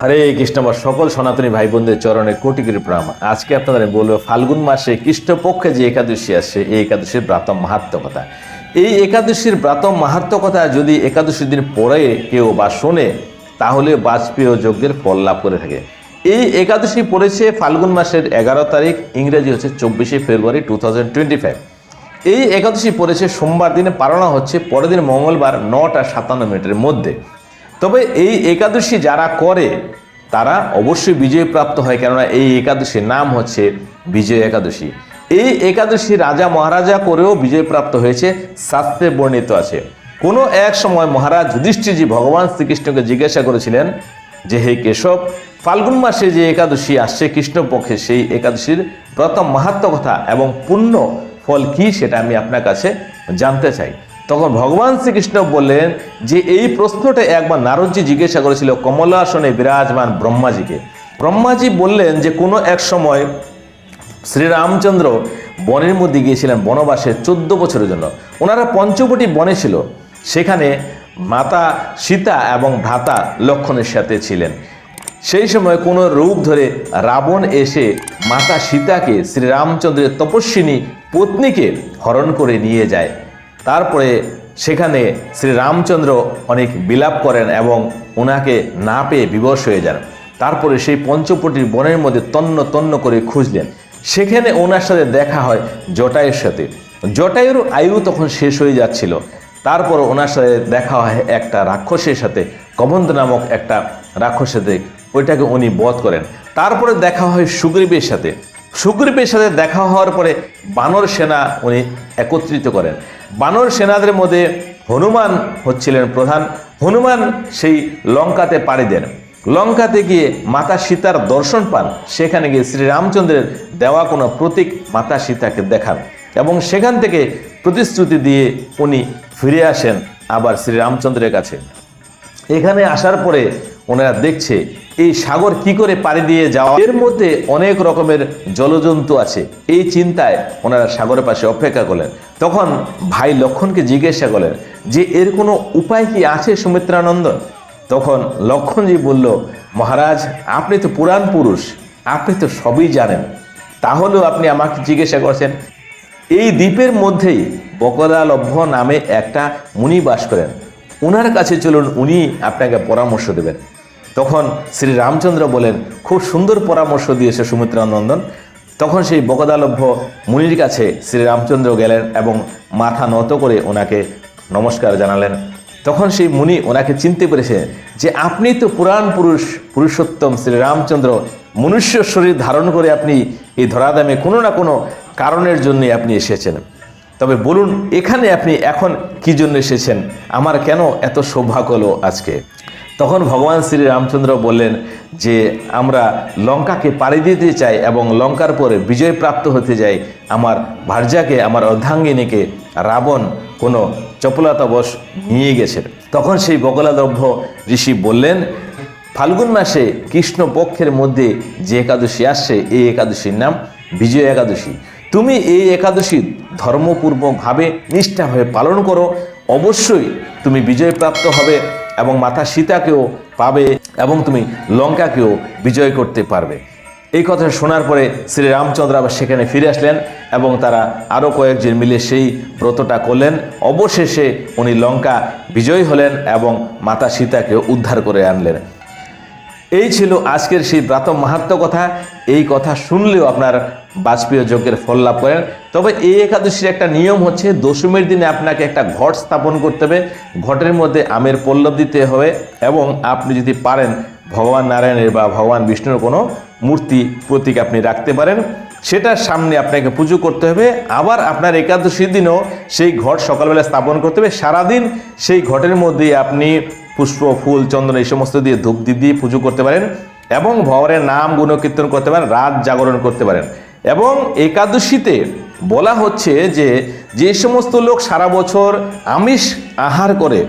হরে কৃষ্ণ, আমার সকল সনাতনী ভাই বোনদের চরণে কোটি কোটি আজকে আপনাদের বলব, ফাল্গুন মাসে কৃষ্ণপক্ষে যে একাদশী আসছে এই একাদশীর ব্রাত মাহাত্মকতা এই একাদশীর ব্রাত মাহাত্মকতা যদি একাদশীর দিন পরে কেউ বা শোনে, তাহলে বাজপেয় যজ্ঞের ফল লাভ করে থাকে। এই একাদশী পড়েছে ফাল্গুন মাসের এগারো তারিখ, ইংরেজি হচ্ছে চব্বিশে ফেব্রুয়ারি টু এই একাদশী পড়েছে সোমবার দিনে, পালনা হচ্ছে পরের দিন মঙ্গলবার নটা সাতান্ন মিনিটের মধ্যে। তবে এই একাদশী যারা করে, তারা অবশ্যই বিজয় প্রাপ্ত হয়। কেননা এই একাদশীর নাম হচ্ছে বিজয় একাদশী। এই একাদশী রাজা মহারাজা করেও বিজয় প্রাপ্ত হয়েছে, শাস্ত্রে বর্ণিত আছে। কোনো এক সময় মহারাজ যুধিষ্ঠিরজি ভগবান শ্রীকৃষ্ণকে জিজ্ঞাসা করেছিলেন যে, হে কেশব, ফাল্গুন মাসে যে একাদশী আসছে কৃষ্ণপক্ষে, সেই একাদশীর প্রথম মাহাত্ম কথা এবং পুণ্য ফল কি সেটা আমি আপনার কাছে জানতে চাই। তখন ভগবান শ্রীকৃষ্ণ বললেন যে এই প্রশ্নটা একবার নারদজি জিজ্ঞাসা করেছিল, কমলাসনে বিরাজমান ব্রহ্মাজিকে? ব্রহ্মাজি বললেন যে কোনো এক সময় শ্রীরামচন্দ্র বনের মধ্যে গিয়েছিলেন বনবাসে চোদ্দ বছরের জন্য। ওনারা পঞ্চবটি বনে ছিল। সেখানে মাতা সীতা এবং ভ্রাতা লক্ষণের সাথে ছিলেন। সেই সময় কোনো রূপ ধরে রাবণ এসে মাতা সীতাকে শ্রীরামচন্দ্রের তপস্বিনী পত্নীকে হরণ করে নিয়ে যায়। তারপরে সেখানে শ্রী রামচন্দ্র অনেক বিলাপ করেন এবং ওনাকে না পেয়ে বিবশ হয়ে যান। তারপরে সেই পঞ্চপটির বনের মধ্যে তন্ন তন্ন করে খুঁজলেন। সেখানে ওনার সাথে দেখা হয় জটায়ুর সাথে। জটায়ুর আয়ু তখন শেষ হয়ে যাচ্ছিল। তারপর ওনার সাথে দেখা হয় একটা রাক্ষসের সাথে কবন্ধ নামক একটা রাক্ষসের সাথে। ওইটাকে উনি বধ করেন। তারপরে দেখা হয় সুগ্রীবের সাথে। সুগ্রীবের সাথে দেখা হওয়ার পরে বানর সেনা উনি একত্রিত করেন। বানর সেনাদের মধ্যে হনুমান হচ্ছিলেন প্রধান। হনুমান সেই লঙ্কাতে পাড়ি দেন। লঙ্কাতে গিয়ে মাতা সীতার দর্শন পান। সেখানে গিয়ে শ্রীরামচন্দ্রের দেওয়া কোনো প্রতীক মাতা সীতাকে দেখান এবং সেখান থেকে প্রতিশ্রুতি দিয়ে উনি ফিরে আসেন আবার শ্রীরামচন্দ্রের কাছে। এখানে আসার পরে ওনারা দেখছে, এই সাগর কি করে পাড়ি দিয়ে যাওয়া? এর মধ্যে অনেক রকমের জলজন্তু আছে। এই চিন্তায় ওনারা সাগরের পাশে অপেক্ষা করলেন। তখন ভাই লক্ষণকে জিজ্ঞাসা করলেন যে, এর কোনো উপায় কি আছে সুমিত্রানন্দন? তখন লক্ষণজি বলল, মহারাজ, আপনি তো পুরাণ পুরুষ, আপনি তো সবই জানেন। তাহলেও আপনি আমাকে জিজ্ঞাসা করছেন। এই দ্বীপের মধ্যেই বকদালভ্য নামে একটা মুনি বাস করেন। ওনার কাছে চলুন, উনি আপনাকে পরামর্শ দেবেন। তখন শ্রী রামচন্দ্র বলেন, খুব সুন্দর পরামর্শ দিয়েছে সুমিত্রানন্দন তখন সেই বকদালভ্য মুনির কাছে শ্রী রামচন্দ্র গেলেন এবং মাথা নত করে ওনাকে নমস্কার জানালেন। তখন সেই মুনি ওনাকে চিনতে পেরেছে যে, আপনি তো পুরাণ পুরুষ, পুরুষোত্তম শ্রী রামচন্দ্র। মনুষ্য শরীর ধারণ করে আপনি এই ধরাধামে কোনো না কোনো কারণের জন্য আপনি এসেছেন। তবে বলুন, এখানে আপনি এখন কি জন্য এসেছেন? আমার কেন এত সৌভাগ্য হলো আজকে? তখন ভগবান শ্রী রামচন্দ্র বললেন যে আমরা লঙ্কাকে পাড়ি দিতে চাই এবং লঙ্কার পরে বিজয় প্রাপ্ত হতে যাই। আমার ভার্যাকে, আমার অর্ধাঙ্গিনীকে রাবণ কোনো চপলতাবশ নিয়ে গেছে। তখন সেই বকলাদ্রব্য ঋষি বললেন, ফাল্গুন মাসে কৃষ্ণ পক্ষের মধ্যে যে একাদশী আসছে, এই একাদশীর নাম বিজয় একাদশী। তুমি এই একাদশী ধর্মপূর্বকভাবে নিষ্ঠাভাবে পালন করো অবশ্যই তুমি বিজয় প্রাপ্ত হবে এবং মাতা সীতাকেও পাবে এবং তুমি লঙ্কাকেও বিজয় করতে পারবে। এই কথা শোনার পরে শ্রী রামচন্দ্র আবার সেখানে ফিরে আসলেন এবং তারা আরও কয়েকজন মিলে সেই ব্রতটা করলেন। অবশেষে উনি লঙ্কা বিজয়ী হলেন এবং মাতা সীতাকেও উদ্ধার করে আনলেন। এই ছিল আজকের সেই ব্রাত মাহাত্ম কথা। এই কথা শুনলেও আপনার বাজপেয় যজ্ঞের ফল লাভ করেন। তবে এই একাদশীর একটা নিয়ম হচ্ছে, দশমীর দিনে আপনাকে একটা ঘট স্থাপন করতে হবে। ঘটের মধ্যে আমের পল্লব দিতে হবে এবং আপনি যদি পারেন, ভগবান নারায়ণের বা ভগবান বিষ্ণুর কোনো মূর্তি প্রতীক আপনি রাখতে পারেন। সেটার সামনে আপনাকে পুজো করতে হবে। আবার আপনার একাদশীর দিনও সেই ঘট সকালবেলা স্থাপন করতে হবে। সারাদিন সেই ঘটের মধ্যে আপনি পুষ্প, ফুল, চন্দন এই সমস্ত দিয়ে ধূপ দিয়ে পুজো করতে পারেন এবং ভগবানের নাম গুণকীর্তন করতে পারেন, রাত জাগরণ করতে পারেন। এবং একাদশীতে বলা হচ্ছে যে যে সমস্ত লোক সারা বছর আমিষ আহার করে,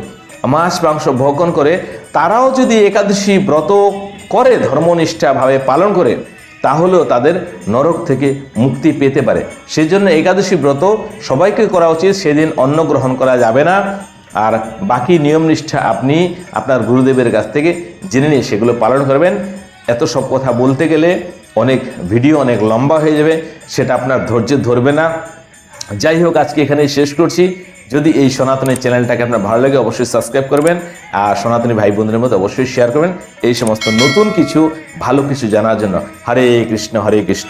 মাছ, মাংস ভক্ষণ করে, তারাও যদি একাদশী ব্রত করে ধর্মনিষ্ঠাভাবে পালন করে, তাহলেও তাদের নরক থেকে মুক্তি পেতে পারে। সেজন্য একাদশী ব্রত সবাইকে করা উচিত, সেদিন অন্ন গ্রহণ করা যাবে না। আর বাকি নিয়ম নিষ্ঠা আপনি আপনার গুরুদেবের কাছ থেকে জেনে নিয়ে সেগুলো পালন করবেন। এত সব কথা বলতে গেলে অনেক ভিডিও অনেক লম্বা হয়ে যাবে, সেটা আপনার ধৈর্য ধরবে না। যাই হোক, আজকে এখানে শেষ করছি। যদি এই সনাতনী চ্যানেলটাকে আপনার ভালো লাগে, অবশ্যই সাবস্ক্রাইব করবেন। আর সনাতনী ভাই বোনদের মধ্যে অবশ্যই শেয়ার করবেন। এই সমস্ত নতুন কিছু, ভালো কিছু জানার জন্য। হরে কৃষ্ণ হরে কৃষ্ণ।